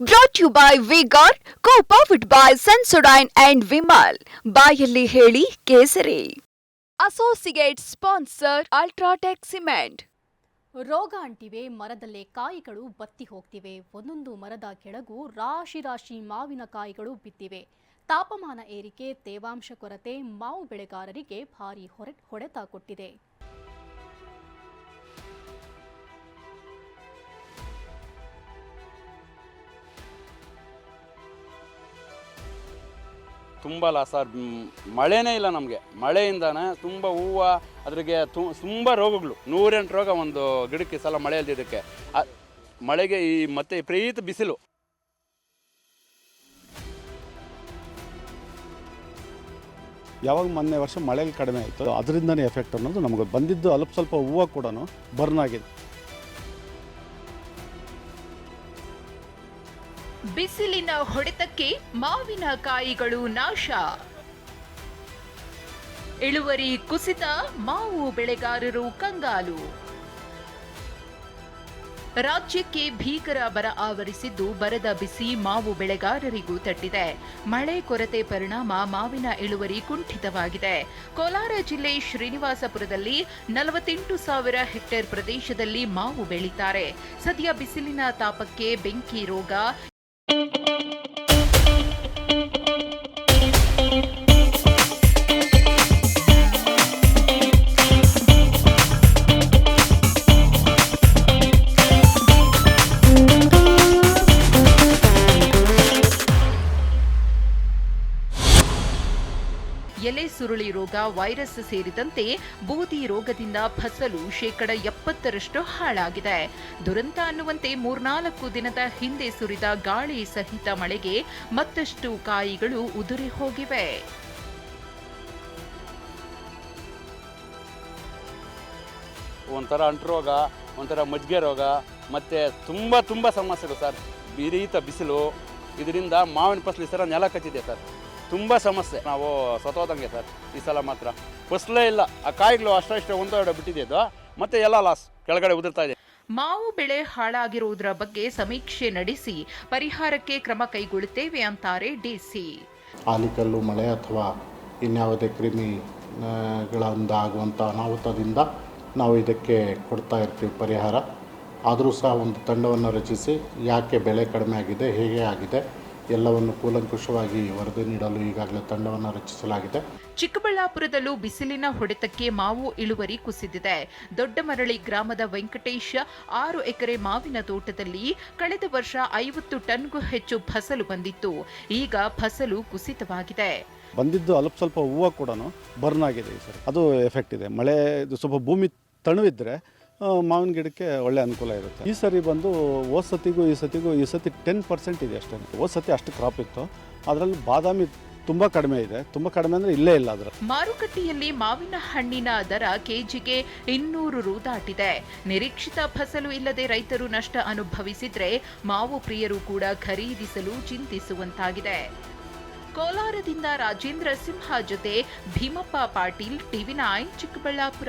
Brought you by Vigor co powered by Sensodyne and Vimal ಬಾಯಲ್ಲಿ ಹೇಳಿ ಕೇಸರಿ. Associate sponsor UltraTech cement ರೋಗ ಅಂಟಿವೆ ಮರದಲ್ಲೇ ಕಾಯಿಗಳು ಬತ್ತಿ ಹೋಗ್ತಿವೆ. ಒಂದೊಂದು ಮರದ ಕೆಳಗು ರಾಶಿ ರಾಶಿ ಮಾವಿನ ಕಾಯಿಗಳು ಬಿದ್ದಿವೆ. ತಾಪಮಾನ ಏರಿಕೆ ತೇವಾಂಶ ಕೊರತೆ ಮಾವು ಬೆಳೆಗಾರರಿಗೆ ಭಾರಿ ಹೊರೆ ಹೊಡೆತ ಕೊಟ್ಟಿದೆ. ತುಂಬ ಲಾಸ ಮಳೆನೇ ಇಲ್ಲ ನಮಗೆ. ಮಳೆಯಿಂದಾನೆ ತುಂಬ ಹೂವು, ಅದ್ರಿಗೆ ತುಂಬ ರೋಗಗಳು. ನೂರೆಂಟು ರೋಗ ಒಂದು ಗಿಡಕ್ಕೆ ಸಲ ಮಳೆ ಇಲ್ದಿದ್ದಕ್ಕೆ ಮಳೆಗೆ ಈ ಮತ್ತೆ ಪ್ರೀತ ಬಿಸಿಲು. ಯಾವಾಗ ಮೊನ್ನೆ ವರ್ಷ ಮಳೆಗೆ ಕಡಿಮೆ ಆಯಿತು, ಅದರಿಂದನೇ ಎಫೆಕ್ಟ್ ಅನ್ನೋದು ನಮಗೆ ಬಂದಿದ್ದು. ಅಲ್ಪ ಸ್ವಲ್ಪ ಹೂವು ಕೂಡ ಬರ್ನ್ ಆಗಿದೆ. ಬಿಸಿಲಿನ ಹೊಡೆತಕ್ಕೆ ಮಾವಿನ ಕಾಯಿಗಳು ನಾಶ. ಇಳುವರಿ ಕುಸಿತ ಮಾವು ಬೆಳೆಗಾರರು ಕಂಗಾಲು. ರಾಜ್ಯಕ್ಕೆ ಭೀಕರ ಬರ ಆವರಿಸಿದ್ದು ಬರದ ಬಿಸಿ ಮಾವು ಬೆಳೆಗಾರರಿಗೂ ತಟ್ಟಿದೆ. ಮಳೆ ಕೊರತೆ ಪರಿಣಾಮ ಮಾವಿನ ಇಳುವರಿ ಕುಂಠಿತವಾಗಿದೆ. ಕೋಲಾರ ಜಿಲ್ಲೆ ಶ್ರೀನಿವಾಸಪುರದಲ್ಲಿ ನಲವತ್ತೆಂಟು ಸಾವಿರ ಹೆಕ್ಟೇರ್ ಪ್ರದೇಶದಲ್ಲಿ ಮಾವು ಬೆಳೀತಾರೆ. ಸದ್ಯ ಬಿಸಿಲಿನ ತಾಪಕ್ಕೆ ಬೆಂಕಿ ರೋಗ thank you ಎಲೆ ಸುರುಳಿ ರೋಗ, ವೈರಸ್ ಸೇರಿದಂತೆ ಬೂದಿ ರೋಗದಿಂದ ಫಸಲು ಶೇಕಡ ಎಪ್ಪತ್ತರಷ್ಟು ಹಾಳಾಗಿದೆ. ದುರಂತ ಅನ್ನುವಂತೆ ಮೂರ್ನಾಲ್ಕು ದಿನದ ಹಿಂದೆ ಸುರಿದ ಗಾಳಿ ಸಹಿತ ಮಳೆಗೆ ಮತ್ತಷ್ಟು ಕಾಯಿಗಳು ಉದುರಿ ಹೋಗಿವೆ. ಒಂಥರ ಅಂಟು ರೋಗ, ಒಂಥರ ಮಜ್ಜಿಗೆ ರೋಗ, ಮತ್ತು ತುಂಬ ತುಂಬ ಸಮಸ್ಯೆಗಳು ಸರ್. ವಿರೀತ ಬಿಸಿಲು, ಇದರಿಂದ ಮಾವಿನ ಫಸಲು ಸಲ ನೆಲ ಕಚ್ಚಿದೆ ಸರ್. ತುಂಬ ಸಮಸ್ಯೆ. ನಾವು ಸತೋದಂಗೆ ಸರ್ ಈ ಸಲ ಮಾತ್ರ. ಫಸಲೇ ಇಲ್ಲ. ಆ ಕಾಯಿಗಳು ಅಷ್ಟಷ್ಟು ಒಂದೆರಡು ಬಿಟ್ಟಿದೆ ಅದು ಮತ್ತೆ ಎಲ್ಲ ಲಾಸ್ ಕೆಳಗಡೆ ಉದುರ್ತಾ ಇದೆ. ಮಾವು ಬೆಳೆ ಹಾಳಾಗಿರುವುದರ ಬಗ್ಗೆ ಸಮೀಕ್ಷೆ ನಡೆಸಿ ಪರಿಹಾರಕ್ಕೆ ಕ್ರಮ ಕೈಗೊಳ್ಳುತ್ತೇವೆ ಅಂತಾರೆ ಡಿಸಿ. ಆಲಿಕಲ್ಲು ಮಳೆ ಅಥವಾ ಇನ್ಯಾವುದೇ ಕ್ರಿಮಿಗಳಿಂದ ಆಗುವಂಥ ಅನಾಹುತದಿಂದ ನಾವು ಇದಕ್ಕೆ ಕೊಡ್ತಾ ಇರ್ತೀವಿ ಪರಿಹಾರ. ಆದರೂ ಸಹ ಒಂದು ತಂಡವನ್ನು ರಚಿಸಿ ಯಾಕೆ ಬೆಳೆ ಕಡಿಮೆ ಆಗಿದೆ ಹೇಗೆ ಆಗಿದೆ ಎಲ್ಲವನ್ನು ಕೂಲಂಕುಷವಾಗಿ ವರದಿ ನೀಡಲು ಈಗಾಗಲೇ ತಂಡವನ್ನು ರಚಿಸಲಾಗಿದೆ. ಚಿಕ್ಕಬಳ್ಳಾಪುರದಲ್ಲೂ ಬಿಸಿಲಿನ ಹೊಡೆತಕ್ಕೆ ಮಾವು ಇಳುವರಿ ಕುಸಿದಿದೆ. ದೊಡ್ಡಮರಳಿ ಗ್ರಾಮದ ವೆಂಕಟೇಶ ಆರು ಎಕರೆ ಮಾವಿನ ತೋಟದಲ್ಲಿ ಕಳೆದ ವರ್ಷ ಐವತ್ತು ಟನ್ಗೂ ಹೆಚ್ಚು ಫಸಲು ಬಂದಿತ್ತು. ಈಗ ಫಸಲು ಕುಸಿತವಾಗಿದೆ. ಬಂದಿದ್ದು ಅಲ್ಪ ಸ್ವಲ್ಪ ಹೂವು ಕೂಡ ಬರ್ನ್ ಆಗಿದೆ ಸರ್. ಅದು ಎಫೆಕ್ಟ್ ಇದೆ. ಮಳೆ ಇದು ಸ್ವಲ್ಪ ಭೂಮಿ ತಣುವಿದ್ರೆ ಮಾವಿನ ಗಿಡಕ್ಕೆ ಒಳ್ಳೆ ಅನುಕೂಲ ಇರುತ್ತೆ. ಈ ಸರಿ ಬಂದು ಓ ಸತಿಗೂ ಈ ಸತಿಗೂ ಈ ಸತಿ ಟೆನ್ ಪರ್ಸೆಂಟ್ ಇದೆ ಅಷ್ಟೇ. ಓ ಸತಿ ಅಷ್ಟು ಕ್ರಾಪ್ ಇತ್ತು. ಅದರಲ್ಲಿ ಬಾದಾಮಿ ತುಂಬಾ ಕಡಿಮೆ ಇದೆ. ತುಂಬಾ ಕಡಿಮೆ ಅಂದ್ರೆ ಇಲ್ಲೇ ಇಲ್ಲ ಅದರ ಮಾರುಕಟ್ಟೆಯಲ್ಲಿ ಮಾವಿನ ಹಣ್ಣಿನ ದರ ಕೆಜಿಗೆ ಇನ್ನೂರು ರು ದಾಟಿದೆ. ನಿರೀಕ್ಷಿತ ಫಸಲು ಇಲ್ಲದೆ ರೈತರು ನಷ್ಟ ಅನುಭವಿಸಿದ್ರೆ ಮಾವು ಪ್ರಿಯರು ಕೂಡ ಖರೀದಿಸಲು ಚಿಂತಿಸುವಂತಾಗಿದೆ. ಕೋಲಾರದಿಂದ ರಾಜೇಂದ್ರ ಸಿಂಹ ಜೊತೆ Bhimappa Patil TV nine, Chikkaballapur.